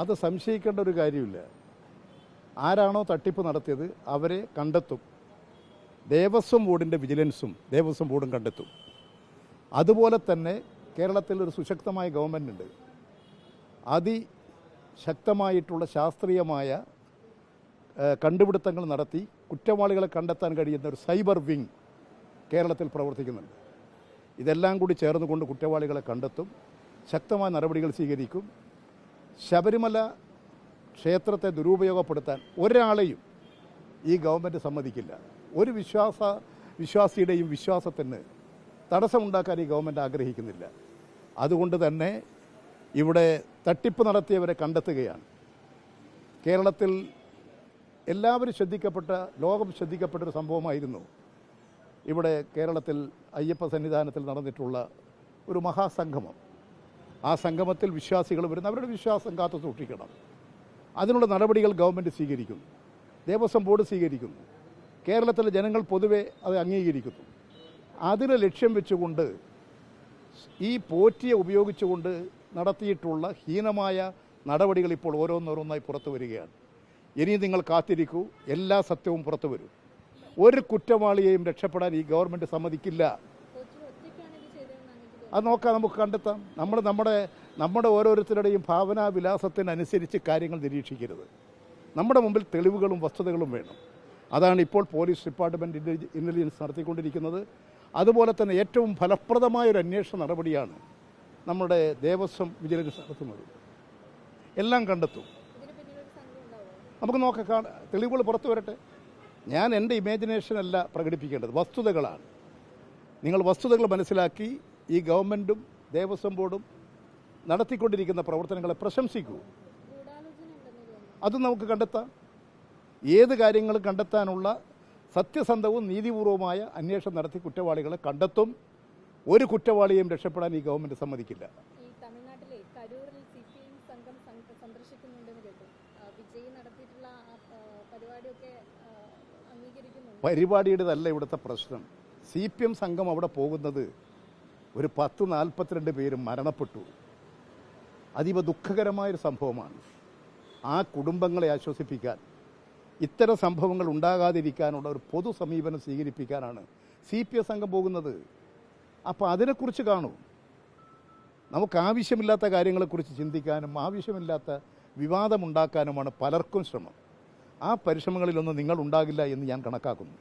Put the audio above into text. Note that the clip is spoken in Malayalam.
അത് സംശയിക്കേണ്ട ഒരു കാര്യമില്ല. ആരാണോ തട്ടിപ്പ് നടത്തിയത് അവരെ കണ്ടെത്തും. ദേവസ്വം ബോർഡിന്റെ വിജിലൻസും ദേവസ്വം ബോർഡും കണ്ടെത്തും. അതുപോലെ തന്നെ കേരളത്തിൽ ഒരു സുശക്തമായ ഗവൺമെന്റ് ഉണ്ട് അതിശക്തമായിട്ടുള്ള ശാസ്ത്രീയമായ കണ്ടുപിടുത്തങ്ങൾ നടത്തി കുറ്റവാളികളെ കണ്ടെത്താൻ കഴിയുന്ന ഒരു സൈബർ വിങ് കേരളത്തിൽ പ്രവർത്തിക്കുന്നുണ്ട്. ഇതെല്ലാം കൂടി ചേർന്നുകൊണ്ട് കുറ്റവാളികളെ കണ്ടെത്തും ശക്തമായ നടപടികൾ സ്വീകരിക്കും. ശബരിമല ക്ഷേത്രത്തെ ദുരുപയോഗപ്പെടുത്താൻ ഒരാളെയും ഈ ഗവൺമെന്റ് സമ്മതിക്കില്ല. ഒരു വിശ്വാസ വിശ്വാസിയുടെയും വിശ്വാസത്തിന് തടസ്സമുണ്ടാക്കാൻ ഈ ഗവൺമെന്റ് ആഗ്രഹിക്കുന്നില്ല. അതുകൊണ്ട് തന്നെ ഇവിടെ തട്ടിപ്പ് നടത്തിയവരെ കണ്ടെത്തുകയാണ്. കേരളത്തിൽ എല്ലാവരും ശ്രദ്ധിക്കപ്പെട്ട ലോകം ശ്രദ്ധിക്കപ്പെട്ടൊരു സംഭവമായിരുന്നു. ഇവിടെ കേരളത്തിൽ അയ്യപ്പ സന്നിധാനത്തിൽ നടന്നിട്ടുള്ള ഒരു മഹാസംഗമം. ആ സംഗമത്തിൽ വിശ്വാസികൾ വരുന്ന അവരുടെ വിശ്വാസം കാത്തു സൂക്ഷിക്കണം. അതിനുള്ള നടപടികൾ ഗവൺമെന്റ് സ്വീകരിക്കുന്നു. ദേവസ്വം ബോർഡ് സ്വീകരിക്കുന്നു. കേരളത്തിലെ ജനങ്ങൾ പൊതുവെ അത് അംഗീകരിക്കുന്നു. അതിനെ ലക്ഷ്യം വെച്ചുകൊണ്ട് ഈ പോറ്റിയെ ഉപയോഗിച്ചുകൊണ്ട് നടത്തിയിട്ടുള്ള ഹീനമായ നടപടികൾ ഇപ്പോൾ ഓരോന്നോരോന്നായി പുറത്തു വരികയാണ്. ഇനി നിങ്ങൾ കാത്തിരിക്കൂ. എല്ലാ സത്യവും പുറത്തു വരും. ഒരു കുറ്റവാളിയെയും രക്ഷപ്പെടാൻ ഈ ഗവൺമെന്റ് സമ്മതിക്കില്ല. അത് നോക്കാം നമുക്ക് കണ്ടെത്താം. നമ്മൾ നമ്മുടെ നമ്മുടെ ഓരോരുത്തരുടെയും ഭാവനാ വിലാസത്തിനനുസരിച്ച് കാര്യങ്ങൾ നിരീക്ഷിക്കരുത്. നമ്മുടെ മുമ്പിൽ തെളിവുകളും വസ്തുതകളും വേണം. അതാണ് ഇപ്പോൾ പോലീസ് ഡിപ്പാർട്ട്മെന്റ് ഇന്റലി- ഇന്റലിജൻസ് നടത്തിക്കൊണ്ടിരിക്കുന്നത്. അതുപോലെ തന്നെ ഏറ്റവും ഫലപ്രദമായ ഒരു അന്വേഷണ നടപടിയാണ് നമ്മുടെ ദേവസ്വം വിജിലൻസ് നടത്തുന്നത്. എല്ലാം കണ്ടെത്തും. നമുക്ക് നോക്കാം തെളിവുകൾ പുറത്തു വരട്ടെ. ഞാൻ എന്റെ ഇമാജിനേഷൻ അല്ല പ്രകടിപ്പിക്കേണ്ടത്. വസ്തുതകളാണ്. നിങ്ങൾ വസ്തുതകൾ മനസ്സിലാക്കി ഈ ഗവൺമെന്റും ദേവസ്വം ബോർഡും നടത്തിക്കൊണ്ടിരിക്കുന്ന പ്രവർത്തനങ്ങളെ പ്രശംസിക്കൂ. അത് നമുക്ക് കണ്ടെത്താം. ഏത് കാര്യങ്ങൾ കണ്ടെത്താനുള്ള സത്യസന്ധവും നീതിപൂർവമായ അന്വേഷണം നടത്തി കുറ്റവാളികളെ കണ്ടെത്തും. ഒരു കുറ്റവാളിയെയും രക്ഷപ്പെടാൻ ഈ ഗവൺമെന്റ് സമ്മതിക്കില്ല. പരിപാടിയുടേതല്ല ഇവിടുത്തെ പ്രശ്നം. സി പി എം സംഘം അവിടെ പോകുന്നത് ഒരു പത്ത് നാൽപ്പത്തിരണ്ട് പേര് മരണപ്പെട്ടു. അതീവ ദുഃഖകരമായൊരു സംഭവമാണ്. ആ കുടുംബങ്ങളെ ആശ്വസിപ്പിക്കാൻ ഇത്തരം സംഭവങ്ങൾ ഉണ്ടാകാതിരിക്കാനുള്ള ഒരു പൊതു സമീപനം സ്വീകരിപ്പിക്കാനാണ് സി പി എസ് സംഘം പോകുന്നത്. അപ്പോൾ അതിനെക്കുറിച്ച് കാണൂ. നമുക്ക് ആവശ്യമില്ലാത്ത കാര്യങ്ങളെക്കുറിച്ച് ചിന്തിക്കാനും ആവശ്യമില്ലാത്ത വിവാദമുണ്ടാക്കാനുമാണ് പലർക്കും ശ്രമം. ആ പരിശ്രമങ്ങളിലൊന്നും നിങ്ങൾ ഉണ്ടാകില്ല എന്ന് ഞാൻ കണക്കാക്കുന്നു.